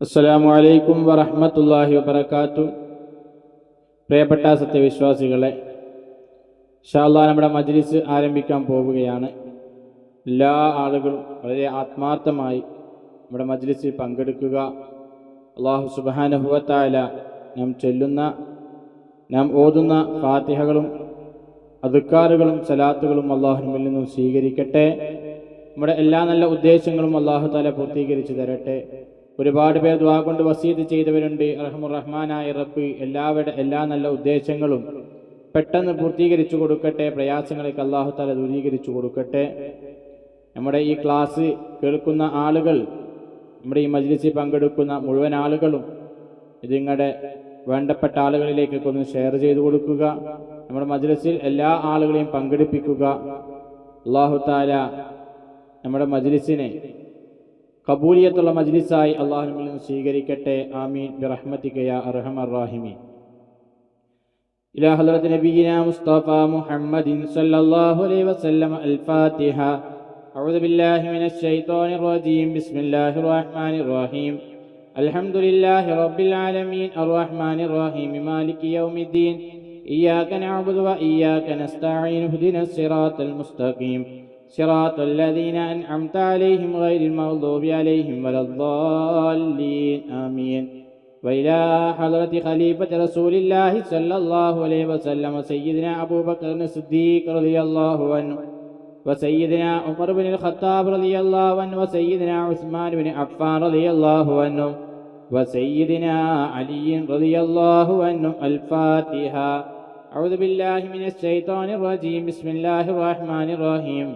അസ്സലാമു അലൈക്കും വറഹമത്തല്ലാഹി വബറകാത്തു. പ്രിയപ്പെട്ട സത്യവിശ്വാസികളെ ഷാല്ല നമ്മുടെ മജ്ലിസ് ആരംഭിക്കാൻ പോവുകയാണ്. എല്ലാ ആളുകളും വളരെ ആത്മാർത്ഥമായി നമ്മുടെ മജ്ലിസിൽ പങ്കെടുക്കുക. അള്ളാഹു സുബാനുഭവത്തായ നാം ചെല്ലുന്ന നാം ഓതുന്ന ഫാത്തിഹകളും അതുക്കാറുകളും സലാത്തുകളും അള്ളാഹുമിൽ നിന്നും സ്വീകരിക്കട്ടെ. നമ്മുടെ എല്ലാ നല്ല ഉദ്ദേശങ്ങളും അള്ളാഹു താല പൂർത്തീകരിച്ചു തരട്ടെ. ഒരുപാട് പേർ ദ്വാ കൊണ്ട് വസീത് ചെയ്തവരുണ്ട്. റഹ്മുർ റഹ്മാനായ റബ്ബ് എല്ലാവരുടെ എല്ലാ നല്ല ഉദ്ദേശങ്ങളും പെട്ടെന്ന് പൂർത്തീകരിച്ചു കൊടുക്കട്ടെ. പ്രയാസങ്ങളൊക്കെ അള്ളാഹു താല ദൂരീകരിച്ചു കൊടുക്കട്ടെ. നമ്മുടെ ഈ ക്ലാസ് കേൾക്കുന്ന ആളുകൾ നമ്മുടെ ഈ മജ്ലിസിൽ പങ്കെടുക്കുന്ന മുഴുവൻ ആളുകളും ഇതിങ്ങളുടെ വേണ്ടപ്പെട്ട ആളുകളിലേക്കൊക്കെ ഒന്ന് ഷെയർ ചെയ്തു കൊടുക്കുക. നമ്മുടെ മജ്ലിസിൽ എല്ലാ ആളുകളെയും പങ്കെടുപ്പിക്കുക. അള്ളാഹു താല നമ്മുടെ മജ്ലിസിനെ കബൂലിയത്തുള്ള മജ്ലിസായി അള്ളാഹുവിൽ നിന്ന് സ്വീകരിക്കട്ടെ ആമീൻ ബിറഹ്മത്തിക യാ അർഹമർ റാഹിമീൻ إلى حضرة نبينا مصطفى محمد صلى الله عليه وسلم الفاتحة أعوذ بالله من الشيطان الرجيم بسم الله الرحمن الرحيم الحمد لله رب العالمين الرحمن الرحيم مالك يوم الدين إياك نعبد وإياك نستعين اهدنا الصراط المستقيم صراط الذين أنعمت عليهم غير المغضوب عليهم ولا الضالين آمين وإلى حضرة خليفة رسول الله صلى الله عليه وسلم سيدنا أبو بكر الصديق رضي الله عنه وسيدنا عمر بن الخطاب رضي الله عنه وسيدنا عثمان بن عفان رضي الله عنه وسيدنا علي رضي الله عنه الفاتحة أعوذ بالله من الشيطان الرجيم بسم الله الرحمن الرحيم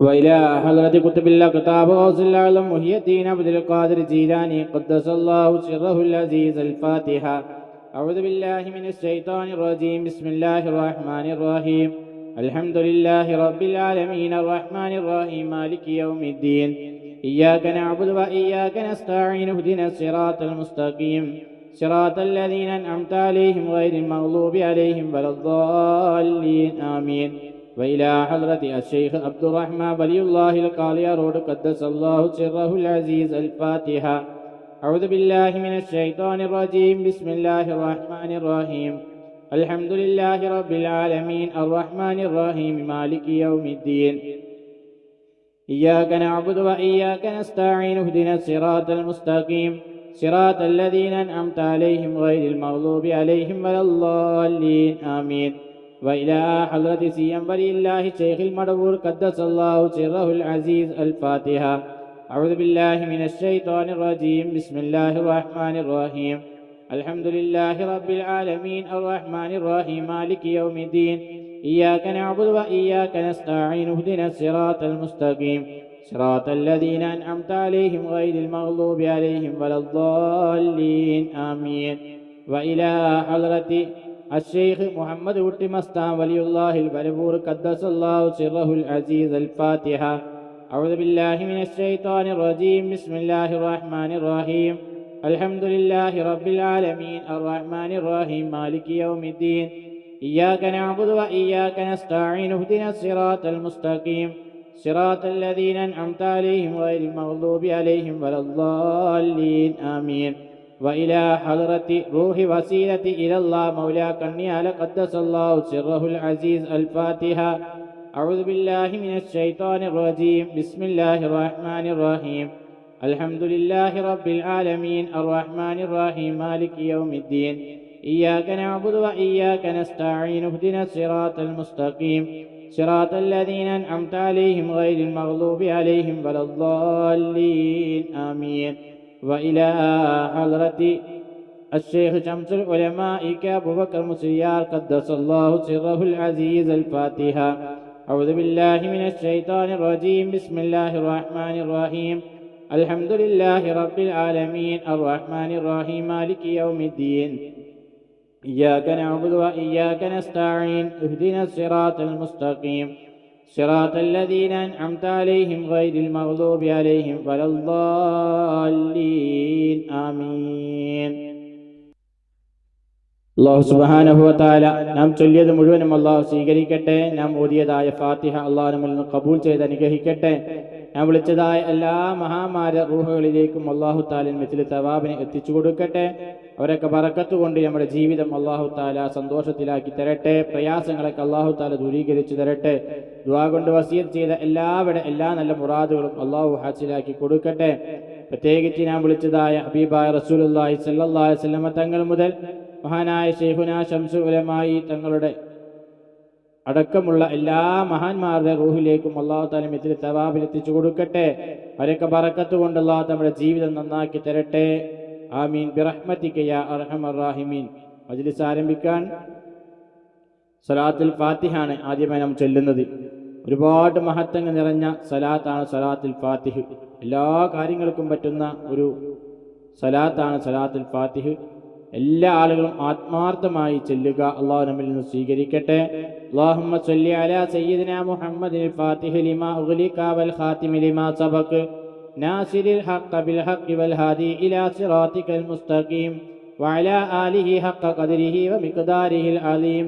وإلى حضرة كتب الله كتاب غوث الأعظم محي الدين. عبد القادر جيلاني قدس الله سره العزيز الفاتحة أعوذ بالله من الشيطان الرجيم. بسم الله الرحمن الرحيم. الحمد لله رب العالمين. الرحمن الرحيم. مالك يوم الدين. إياك نعبد وإياك نستعين. اهدنا الصراط المستقيم. صراط الذين أنعمت عليهم غير المغضوب عليهم ولا الضالين. آمين. وإلى حضرة الشيخ عبد الرحمن ولي الله القاضي رود قدس الله سره العزيز الفاتحة. أعوذ بالله من الشيطان الرجيم. بسم الله الرحمن الرحيم. الحمد لله رب العالمين. الرحمن الرحيم. مالك يوم الدين. إياك نعبد وإياك نستعين. اهدنا الصراط المستقيم. صراط الذين أنعمت عليهم غير المغضوب عليهم ولا الضالين. آمين. وإلى حضرة سيم ولي الله شيخ المدبور قدس الله سره العزيز الفاتحة. أعوذ بالله من الشيطان الرجيم. بسم الله الرحمن الرحيم. الحمد لله رب العالمين. الرحمن الرحيم. مالك يوم الدين. إياك نعبد وإياك نستعين. اهدنا الصراط المستقيم. صراط الذين أنعمت عليهم غير المغضوب عليهم ولا الضالين. آمين. وإلى حضرة الشيخ محمد مستان ولي الله البربور قدس الله سره العزيز الفاتحة أعوذ بالله من الشيطان الرجيم. بسم الله الرحمن الرحيم. الحمد لله رب العالمين. الرحمن الرحيم. مالك يوم الدين. إياك نعبد وإياك نستعين. اهدنا الصراط المستقيم. صراط الذين أنعمت عليهم غير المغضوب عليهم ولا الضالين. آمين. وإلى حضرة روح وسيلة إلى الله مولى كنيال قدس الله سره العزيز الفاتحة. أعوذ بالله من الشيطان الرجيم. بسم الله الرحمن الرحيم. الحمد لله رب العالمين. الرحمن الرحيم. مالك يوم الدين. إياك نعبد وإياك نستعين. اهدنا الصراط المستقيم. صراط الذين أنعمت عليهم غير المغضوب عليهم ولا الضالين. آمين. وإلى حضرة الشيخ شمس العلماء كأبو بكر مسيار قدس الله سره العزيز الفاتحة. أعوذ بالله من الشيطان الرجيم. بسم الله الرحمن الرحيم. الحمد لله رب العالمين. الرحمن الرحيم. مالك يوم الدين. إياك نعبد وإياك نستعين. اهدنا الصراط المستقيم. صراط الذين أنعمت عليهم غير المغضوب عليهم ولا الضالين آمين അള്ളാഹു സുബാനഹുവത്താല നാം ചൊല്ലിയത് മുഴുവനും അള്ളാഹു സ്വീകരിക്കട്ടെ നാം ഓതിയതായ ഫാത്തിഹ അള്ളാഹു നമ്മിൽ നിന്ന് കബൂൽ ചെയ്ത് അനുഗ്രഹിക്കട്ടെ നാം വിളിച്ചതായ എല്ലാ മഹാമാര റൂഹുകളിലേക്കും അള്ളാഹു താലൻ മെച്ചിൽ തവാബിനെ എത്തിച്ചു കൊടുക്കട്ടെ അവരൊക്കെ പറക്കത്ത് കൊണ്ട് നമ്മുടെ ജീവിതം അള്ളാഹു താല സന്തോഷത്തിലാക്കി തരട്ടെ പ്രയാസങ്ങളൊക്കെ അള്ളാഹു താല ദൂരീകരിച്ചു തരട്ടെ ദുവാ കൊണ്ട് വസീർ ചെയ്ത എല്ലാവരുടെ എല്ലാ നല്ല മുറാദുകളും അള്ളാഹു ഹാസിലാക്കി കൊടുക്കട്ടെ പ്രത്യേകിച്ച് ഞാൻ വിളിച്ചതായ ഹബീബായ റസൂലുള്ളാഹി സല്ലല്ലാഹു അലൈഹി വസല്ലമ തങ്ങൾ മുതൽ മഹാനായ ഷെയ്ഖുന ഷംസു ഉലമായി തങ്ങളുടെ അടക്കമുള്ള എല്ലാ മഹാന്മാരുടെ റൂഹിലേക്കും അള്ളാഹു താലം ഇത്തിരി തവാബിൽ എത്തിച്ചു കൊടുക്കട്ടെ. അവരൊക്കെ പറക്കത്ത് കൊണ്ട് അള്ളാഹു നമ്മുടെ ജീവിതം നന്നാക്കി തരട്ടെ. ആമീൻ. ബിറഹ്മത്തിക്കയ അർഹമറാഹിമീൻ മജ്ലിസ് ആരംഭിക്കാൻ. സലാത്തുൽ ഫാത്തിഹാണ് ആദ്യമായി നാം ചൊല്ലുന്നത്. ഒരുപാട് മഹത്വങ്ങൾ നിറഞ്ഞ സലാത്താണ് സലാത്തുൽ ഫാത്തിഹ് എല്ലാ കാര്യങ്ങൾക്കും പറ്റുന്ന ഒരു സലാത്താണ് സലാത്തുൽ ഫാത്തിഹ് എല്ലാ ആളുകളും ആത്മാർത്ഥമായി ചെല്ലുക അള്ളാഹു നമ്മിൽ നിന്ന് സ്വീകരിക്കട്ടെ اللهم صل على سيدنا محمد الفاتح لما أغلق والخاتم لما سبق ناصر الحق بالحق والهادي إلى صراطك المستقيم وعلى آله حق قدره ومقداره العظيم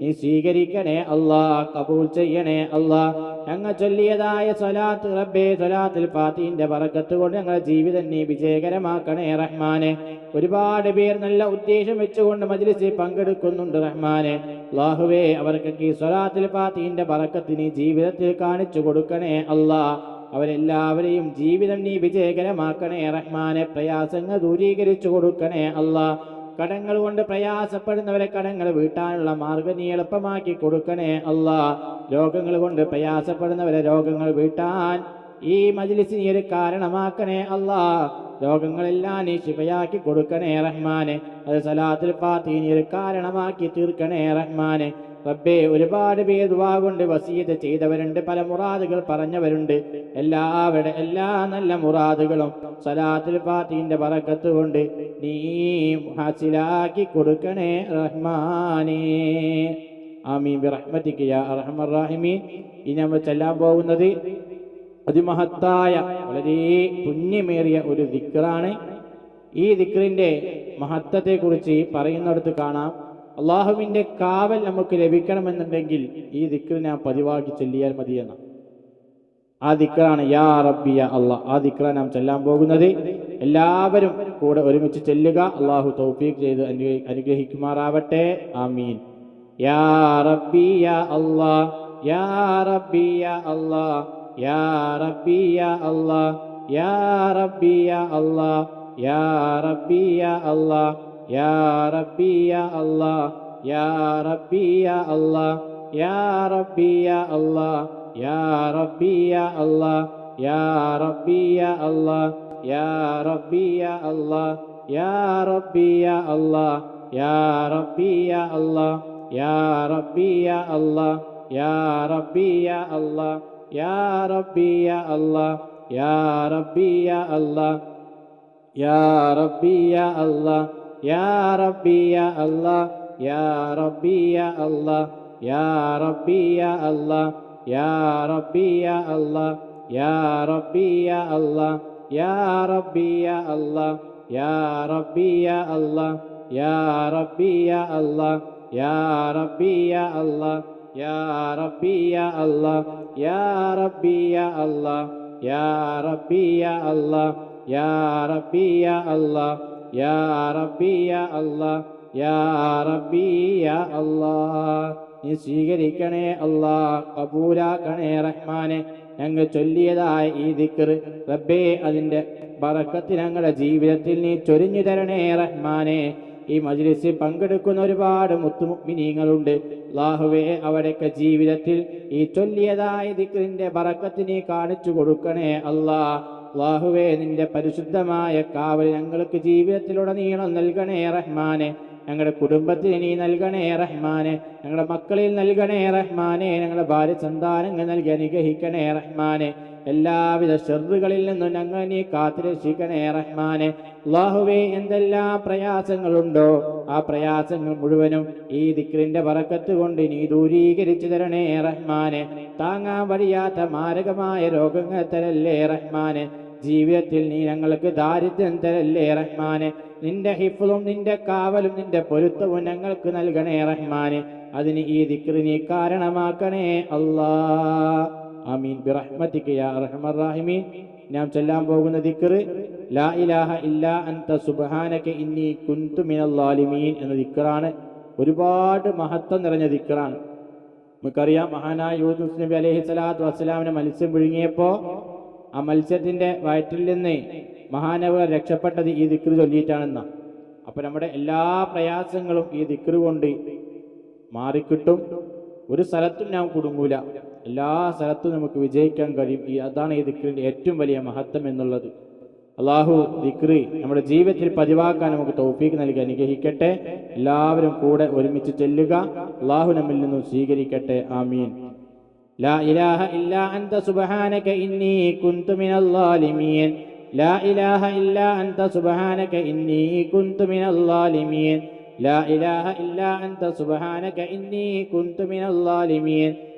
നീ സ്വീകരിക്കണേ അള്ളാ കബൂൽ ചെയ്യണേ അള്ളാ ഞങ്ങൾ ചൊല്ലിയതായ സ്വലാത്ത് റബ്ബേ സ്വലാത്തിൽ പാത്തിന്റെ പറക്കത്ത് കൊണ്ട് ഞങ്ങളുടെ ജീവിതം നീ വിജയകരമാക്കണേ റഹ്മാനെ. ഒരുപാട് പേർ നല്ല ഉദ്ദേശം വെച്ചുകൊണ്ട് മജ്ലിസിൽ പങ്കെടുക്കുന്നുണ്ട് റഹ്മാനെ. അല്ലാഹുവേ അവർക്കൊക്കെ ഈ സ്വലാത്തിൽ പാത്തിന്റെ പറക്കത്തിന് ജീവിതത്തിൽ കാണിച്ചു കൊടുക്കണേ അള്ളാ അവരെല്ലാവരെയും ജീവിതം നീ വിജയകരമാക്കണേ റഹ്മാനെ. പ്രയാസങ്ങൾ ദൂരീകരിച്ചു കൊടുക്കണേ അല്ലാ. കടങ്ങൾ കൊണ്ട് പ്രയാസപ്പെടുന്നവരെ കടങ്ങൾ വീട്ടാനുള്ള മാർഗം നീ എളുപ്പമാക്കി കൊടുക്കണേ അല്ല രോഗങ്ങൾ കൊണ്ട് പ്രയാസപ്പെടുന്നവരെ രോഗങ്ങൾ വീട്ടാൻ ഈ മജ്ലിസിനെ ഒരു കാരണമാക്കണേ അല്ലാ. രോഗങ്ങളെല്ലാം നീ ശിവയാക്കി കൊടുക്കണേ റഹ്മാനെ. അത് സലാത്തിൽ പാത്തി നീ ഒരു കാരണമാക്കി തീർക്കണേ റഹ്മാനെ. റബ്ബേ ഒരുപാട് പേർ ദുആ കൊണ്ട് വസീത് ചെയ്തവരുണ്ട് പല മുറാദുകൾ പറഞ്ഞവരുണ്ട്. എല്ലാവരുടെ എല്ലാ നല്ല മുറാദുകളും സലാത്തിൽ പാത്തിന്റെ പറക്കത്ത് കൊണ്ട് നീ ഹാസിലാക്കി കൊടുക്കണേ റഹ്മാനേ. ആമീൻ. ബിറഹ്മതിക യാ അർഹമർ റഹീമീൻ. ഇനി നമ്മൾ ചെല്ലാൻ പോകുന്നത് അതിമഹത്തായ വളരെ പുണ്യമേറിയ ഒരു ദിക്റാണ്. ഈ ദിക്റിന്റെ മഹത്വത്തെക്കുറിച്ച് പറയുന്നിടത്ത് കാണാം. അള്ളാഹുവിന്റെ കാവൽ നമുക്ക് ലഭിക്കണമെന്നുണ്ടെങ്കിൽ ഈ ദിക്റ് നാം പതിവാക്കി ചൊല്ലിയാൽ മതിയെന്ന ആ ദിക്റാണ് യാ റബ്ബിയ അള്ളാഹ്. ആ ദിക്റ നാം ചെല്ലാൻ പോകുന്നത്. എല്ലാവരും കൂടെ ഒരുമിച്ച് ചെല്ലുക. അള്ളാഹു തൗഫീഖ് ചെയ്ത് അനുഗ്രഹി- അനുഗ്രഹിക്കുമാറാവട്ടെ. ആമീൻ. യാ റബ്ബിയ അള്ളാഹ്. യാ റബ്ബിയ അള്ളാഹ്. يا ربي يا الله يا ربي يا الله يا ربي يا الله يا ربي يا الله يا ربي يا الله يا ربي يا الله يا ربي يا الله يا ربي يا الله يا ربي يا الله يا ربي يا الله يا ربي يا الله يا ربي يا الله يا ربي يا الله യാ റബ്ബിയ അള്ളാഹ് യാ റബ്ബിയ അള്ളാഹ് യാ റബ്ബിയ അള്ളാഹ് യാ റബ്ബിയ അള്ളാഹ് യാ റബ്ബിയ അള്ളാഹ് യാ റബ്ബിയ അള്ളാഹ് യാ റബ്ബിയ അള്ളാഹ് യാ റബ്ബിയ അള്ളാഹ് യാ റബ്ബിയ അള്ളാഹ് യാ റബ്ബിയ അള്ളാഹ് യാ റബ്ബിയ അള്ളാഹ് യാ റബ്ബിയ അള്ളാഹ് യാ റബ്ബിയ അള്ളാഹ് യാ റബ്ബിയ അള്ളാഹ് യാ റബ്ബിയ അള്ളാഹ് യാ റബ്ബിയ അള്ളാഹ് യാ റബ്ബിയ അള്ളാഹ് യാ يا ربي يا الله يا ربي يا الله يا ربي يا الله يا ربي يا الله يا ربي يا الله നീ സ്വീകരിക്കണേ അള്ളാ കബൂലാക്കണേ റഹ്മാനെ. ഞങ്ങൾ ചൊല്ലിയതായ ഈ ദിക്കർ റബ്ബേ അതിന്റെ ബറക്കത്ത് ഞങ്ങളുടെ ജീവിതത്തിൽ നീ ചൊരിഞ്ഞു തരണേ റഹ്മാനെ. ഈ മജ്ലിസിൽ പങ്കെടുക്കുന്ന ഒരുപാട് മുത്തുമുക്മിനീങ്ങളുണ്ട് അല്ലാഹുവേ അവരൊക്കെ ജീവിതത്തിൽ ഈ ചൊല്ലിയതായ ദിക്റിന്റെ ബറക്കത്ത് നീ കാണിച്ചു കൊടുക്കണേ അല്ലാ അല്ലാഹുവേ നിന്റെ പരിശുദ്ധമായ കാവൽ ഞങ്ങൾക്ക് ജീവിതത്തിലുടനീളം നൽകണേ റഹ്മാനെ. ഞങ്ങളുടെ കുടുംബത്തിന് നീ നൽകണേ റഹ്മാനെ. ഞങ്ങളുടെ മക്കളിൽ നൽകണേ റഹ്മാനെ. ഞങ്ങളുടെ ഭാര്യ സന്താനങ്ങൾ നൽകി അനുഗ്രഹിക്കണേ റഹ്മാനെ. എല്ലാവിധ ഷെറുകളിൽ നിന്നും ഞങ്ങൾ നീ കാത്തിരക്ഷിക്കണേ റഹ്മാനെ. അള്ളാഹുവേ എന്തെല്ലാം പ്രയാസങ്ങളുണ്ടോ? ആ പ്രയാസങ്ങൾ മുഴുവനും ഈ ദിക്റിന്റെ പറക്കത്ത് കൊണ്ട് നീ ദൂരീകരിച്ചു തരണേ റഹ്മാനെ. താങ്ങാൻ വഴിയാത്ത മാരകമായ രോഗങ്ങൾ തരല്ലേ റഹ്മാനെ. ജീവിതത്തിൽ നീ ഞങ്ങൾക്ക് ദാരിദ്ര്യം തരല്ലേ റഹ്മാനെ. നിന്റെ ഹിഫും നിന്റെ കാവലും നിന്റെ പൊരുത്തവും ഞങ്ങൾക്ക് നൽകണേ റഹ്മാനെ. അതിന് ഈ ദിക്റ് നീ കാരണമാക്കണേ അല്ലാ ആമീൻ. ബിറഹ്മതിക യാ അർഹമർ റഹീമീൻ. നാം ചൊല്ലാൻ പോകുന്ന ദിക്റ് ലാ ഇലാഹ ഇല്ലാ അൻത സുബ്ഹാനക ഇന്നി കുന്തു മിനൽ ളാലിമീൻ എന്ന ദിക്റാണ്. ഒരുപാട് മഹത്വം നിറഞ്ഞ ദിക്റാണ്. നമുക്കറിയാം മഹാനായ യൂസുഫ് നബി അലൈഹി സ്വലാത്തു വസ്സലാമിനെ മത്സ്യം വിഴുങ്ങിയപ്പോൾ ആ മത്സ്യത്തിന്റെ വയറ്റിൽ നിന്ന് മഹാനവർ രക്ഷപ്പെട്ടത് ഈ ദിക്റ് ചൊല്ലിയിട്ടാണെന്ന. അപ്പോൾ നമ്മുടെ എല്ലാ പ്രയാസങ്ങളും ഈ ദിക്റ് കൊണ്ട് മാറിക്കിട്ടും. ഒരു സ്ഥലത്തും ഞാൻ കുടുങ്ങൂല. എല്ലാ സ്ഥലത്തും നമുക്ക് വിജയിക്കാൻ കഴിയും ഈ അതാണ് ഈ ദിക്റിന്റെ ഏറ്റവും വലിയ മഹത്വം എന്നുള്ളത് അള്ളാഹു ദിക്റ് നമ്മുടെ ജീവിതത്തിൽ പതിവാക്കാൻ നമുക്ക് തൗഫീക്ക് നൽകി അനുഗ്രഹിക്കട്ടെ എല്ലാവരും കൂടെ ഒരുമിച്ച് ചെല്ലുക അള്ളാഹു നമ്മിൽ നിന്നും സ്വീകരിക്കട്ടെ ആമീൻ لا إله إلا أنت سبحانك إني كنت من الظالمين لا إله إلا أنت سبحانك إني كنت من الظالمين لا إله إلا أنت سبحانك إني كنت من الظالمين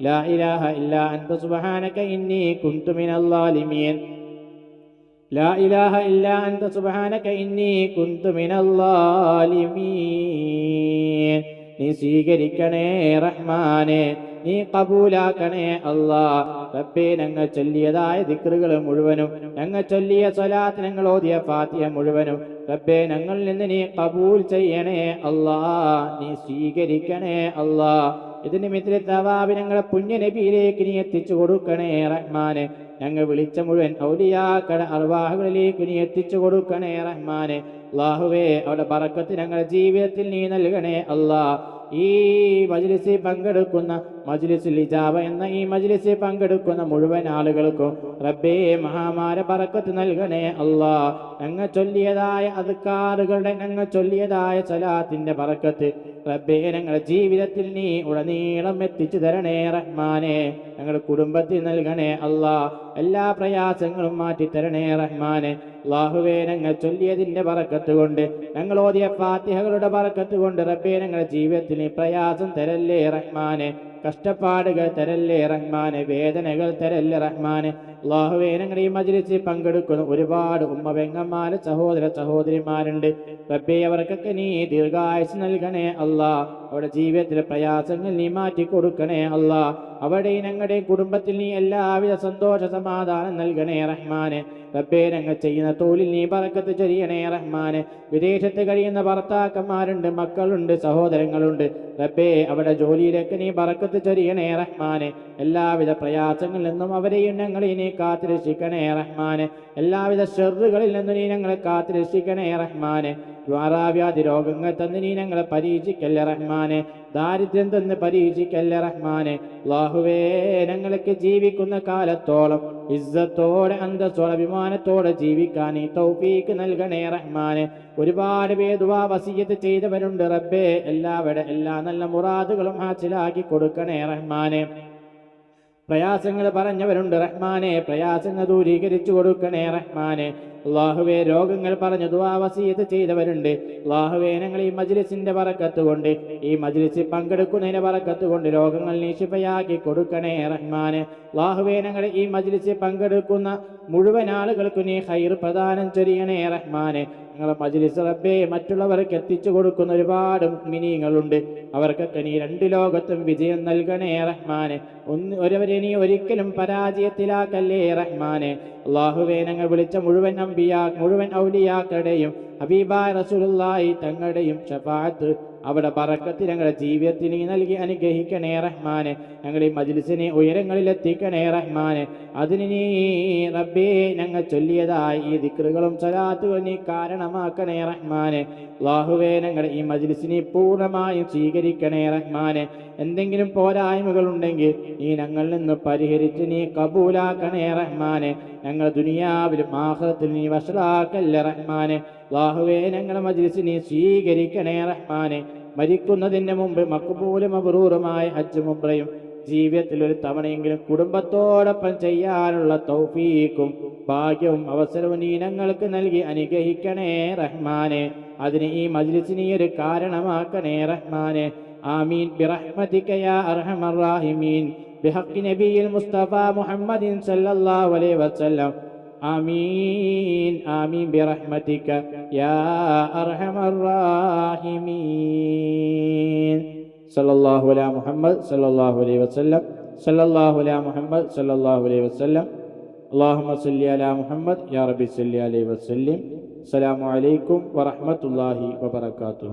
لا إله إلا أنت سبحانك إني كنت من الظالمين لا إله إلا أنت سبحانك إني كنت من الظالمين നീ സ്വീകരിക്കണേ റഹ്മാനെ നീ കബൂലാക്കണേ അല്ലാ റബ്ബേ ഞങ്ങൾ ചൊല്ലിയതായ ദിക്റുകൾ മുഴുവനും ഞങ്ങൾ ചൊല്ലിയ സ്വലാത്ത് ഞങ്ങൾ ഓതിയ ഫാത്തിയ മുഴുവനും റബ്ബേ ഞങ്ങളിൽ നിന്ന് നീ കബൂൽ ചെയ്യണേ അല്ലാ നീ സ്വീകരിക്കണേ അല്ലാ ഇതിന് മിത്രി തവാബിനങ്ങളെ പുണ്യ നബിയിലേക്ക് നീ എത്തിച്ചു കൊടുക്കണേ റഹ്മാനെ. ഞങ്ങൾ വിളിച്ച മുഴുവൻ ഔലിയാക്കട അർവാഹുകളിലേക്ക് നീ എത്തിച്ചു കൊടുക്കണേ റഹ്മാനെ. അള്ളാഹുവേ അവിടെ പറക്കത്ത് ഞങ്ങളുടെ ജീവിതത്തിൽ നീ നൽകണേ അല്ലാ ഈ മജ്ലിസിൽ പങ്കെടുക്കുന്ന മജ്ലിസുൽ ഇജാബ എന്ന ഈ മജ്ലിസിൽ പങ്കെടുക്കുന്ന മുഴുവൻ ആളുകൾക്കും റബ്ബേ മഹാമാര പറക്കത്ത് നൽകണേ അല്ലാ. ഞങ്ങൾ ചൊല്ലിയതായ അതുക്കാറുകളുടെ ഞങ്ങൾ ചൊല്ലിയതായ സലാത്തിന്റെ പറക്കത്ത് റബ്ബേ ഞങ്ങളുടെ ജീവിതത്തിൽ നീ ഉടനീളം എത്തിച്ചു തരണേ റഹ്മാനെ. ഞങ്ങളുടെ കുടുംബത്തിൽ നൽകണേ അല്ലാ. എല്ലാ പ്രയാസങ്ങളും മാറ്റിത്തരണേ റഹ്മാനെ. അള്ളാഹുവേ ഞങ്ങൾ ചൊല്ലിയതിന്റെ പറക്കത്ത് കൊണ്ട് ഞങ്ങൾ ഓതിയ ഫാത്തിഹകളുടെ പറക്കത്ത് കൊണ്ട് റബ്ബേ ഞങ്ങളുടെ ജീവിതത്തിൽ പ്രയാസം തരല്ലേ റഹ്മാനെ. കഷ്ടപ്പാടുകൾ തരല്ലേ റഹ്മാനെ. വേദനകൾ തരല്ലേ റഹ്മാനെ. അള്ളാഹുവേ ഞങ്ങളുടെ ഈ മജ്ലിസിൽ പങ്കെടുക്കുന്ന ഒരുപാട് ഉമ്മ പെങ്ങന്മാര് സഹോദര സഹോദരിമാരുണ്ട്. റബ്ബേ അവർക്കൊക്കെ നീ ദീർഘായുസ് നൽകണേ അല്ലാ അവരുടെ ജീവിതത്തിലെ പ്രയാസങ്ങൾ നീ മാറ്റി കൊടുക്കണേ അല്ല. അവിടെ ഞങ്ങളുടെ കുടുംബത്തിൽ നീ എല്ലാവിധ സന്തോഷ സമാധാനം നൽകണേ റഹ്മാനെ. റബ്ബേ ഞങ്ങൾ ചെയ്യുന്ന തൊഴിൽ നീ പറക്കത്ത് ചൊരിയണേ റഹ്മാനെ. വിദേശത്ത് കഴിയുന്ന ഭർത്താക്കന്മാരുണ്ട് മക്കളുണ്ട് സഹോദരങ്ങളുണ്ട്. റബ്ബേ അവിടെ ജോലിയിലേക്ക് നീ പറക്കത്ത് ചൊരിയണേ റഹ്മാനെ. എല്ലാവിധ പ്രയാസങ്ങളിൽ നിന്നും അവരെയും ഞങ്ങളെ നീ കാത്തിരക്ഷിക്കണേ റഹ്മാനെ. എല്ലാവിധ ഷെറുകളിൽ നിന്നും നീ ഞങ്ങളെ കാത്തിരക്ഷിക്കണേ റഹ്മാനെ. ദ്വാരാവ്യാധി രോഗങ്ങൾ തന്ന് നീ ഞങ്ങളെ പരീക്ഷിക്കല്ലേ റഹ്മാനെ. ദാരിദ്ര്യം തന്ന് പരീക്ഷിക്കല്ല റഹ്മാനെ. ലാഹുവേ ഞങ്ങൾക്ക് ജീവിക്കുന്ന കാലത്തോളം ഇസ്സത്തോടെ അന്തസ്സോടെ അഭിമാനത്തോടെ ജീവിക്കാൻ ഈ തൗഫീക്ക് നൽകണേ റഹ്മാനെ. ഒരുപാട് പേതുവാ വസീയത്ത് ചെയ്തവരുണ്ട് റബ്ബേ. എല്ലാവരുടെ എല്ലാ നല്ല മുറാദുകളും ഹാസിലാക്കി കൊടുക്കണേ റഹ്മാനെ. പ്രയാസങ്ങൾ പറഞ്ഞവരുണ്ട് റഹ്മാനെ. പ്രയാസങ്ങൾ ദൂരീകരിച്ചു കൊടുക്കണേ റഹ്മാനെ. അള്ളാഹുവെ രോഗങ്ങൾ പറഞ്ഞു ദുവാവസീത് ചെയ്തവരുണ്ട്. അള്ളാഹുവെ ഞങ്ങൾ ഈ മജ്ലിസിന്റെ പറക്കത്ത് കൊണ്ട് ഈ മജ്ലിസിൽ പങ്കെടുക്കുന്നതിന്റെ പറക്കത്ത് കൊണ്ട് രോഗങ്ങൾ നീശിപ്പയാക്കി കൊടുക്കണേ റഹ്മാന്. അള്ളാഹുവെ ഞങ്ങൾ ഈ മജ്ലിസിൽ പങ്കെടുക്കുന്ന മുഴുവൻ ആളുകൾക്കും നീ ഹൈർ പ്രദാനം ചൊരിയണേ റഹ്മാനെ. ഞങ്ങളെ മജ്ലിസ് റബ്ബേ മറ്റുള്ളവർക്ക് എത്തിച്ചു കൊടുക്കുന്ന ഒരുപാട് മിനിങ്ങളുണ്ട്. അവർക്കൊക്കെ നീ രണ്ട് ലോകത്തും വിജയം നൽകണേ റഹ്മാനെ. ഒന്ന് ഒരുവരെ നീ ഒരിക്കലും പരാജയത്തിലാക്കല്ലേ റഹ്മാനെ. അള്ളാഹുവേനങ്ങൾ വിളിച്ച മുഴുവൻ അമ്പിയാ മുഴുവൻ ഔലിയാക്കളുടെയും ഹബീബായ റസൂലുള്ളാഹി തങ്ങളുടെയും ഷഫാഅത്ത് അവിടെ പറക്കത്ത് ഞങ്ങളുടെ ജീവിതത്തിൽ നീ നൽകി അനുഗ്രഹിക്കണേ റഹ്മാനെ. ഞങ്ങൾ ഈ മജ്ലിസിനെ ഉയരങ്ങളിൽ എത്തിക്കണേ റഹ്മാനെ. അതിന് നീ റബ്ബേ ഞങ്ങൾ ചൊല്ലിയതായി ഈ ദിക്റുകളും സലാത്തുകളും നീ കാരണമാക്കണേ റഹ്മാനെ. ലാഹുവേ ഞങ്ങളുടെ ഈ മജ്ലിസിനെ പൂർണമായും സ്വീകരിക്കണേ റഹ്മാനെ. എന്തെങ്കിലും പോരായ്മകൾ ഉണ്ടെങ്കിൽ നീ ഞങ്ങളിൽ നിന്ന് പരിഹരിച്ച് നീ കബൂലാക്കണേ റഹ്മാനെ. ഞങ്ങൾ ദുനിയാവിലും ആഹത്തിൽ നീ വഷളാക്കല്ല റഹ്മാനെ? അല്ലാഹുവേ ഞങ്ങളെ മജ്ലിസ് നീ സ്വീകരിക്കണേ റഹ്മാനെ. മരിക്കുന്നതിന് മുമ്പ് മക്കുപൂലും അപൂർവമായ ഹജ്ജ് മുബ്രയും ജീവിതത്തിൽ ഒരു തവണയെങ്കിലും കുടുംബത്തോടൊപ്പം ചെയ്യാനുള്ള തൗഫീക്കും ഭാഗ്യവും അവസരവും നീ ഞങ്ങൾക്ക് നൽകി അനുഗ്രഹിക്കണേ റഹ്മാനെ. അതിന് ഈ മജ്ലിസ് നീ ഒരു കാരണമാക്കണേ റഹ്മാനെ. ആമീൻ. ബിറഹ്മതിക യാ അർഹമർ റാഹിമീൻ. بحق نبي المصطفى محمد صلى الله عليه وسلم آمين آمين برحمتك يا أرحم الراحمين صلى الله على محمد صلى الله عليه وسلم صلى الله على محمد صلى الله عليه وسلم اللهم صل على محمد يا ربي صل عليه وسلم السلام عليكم ورحمة الله وبركاته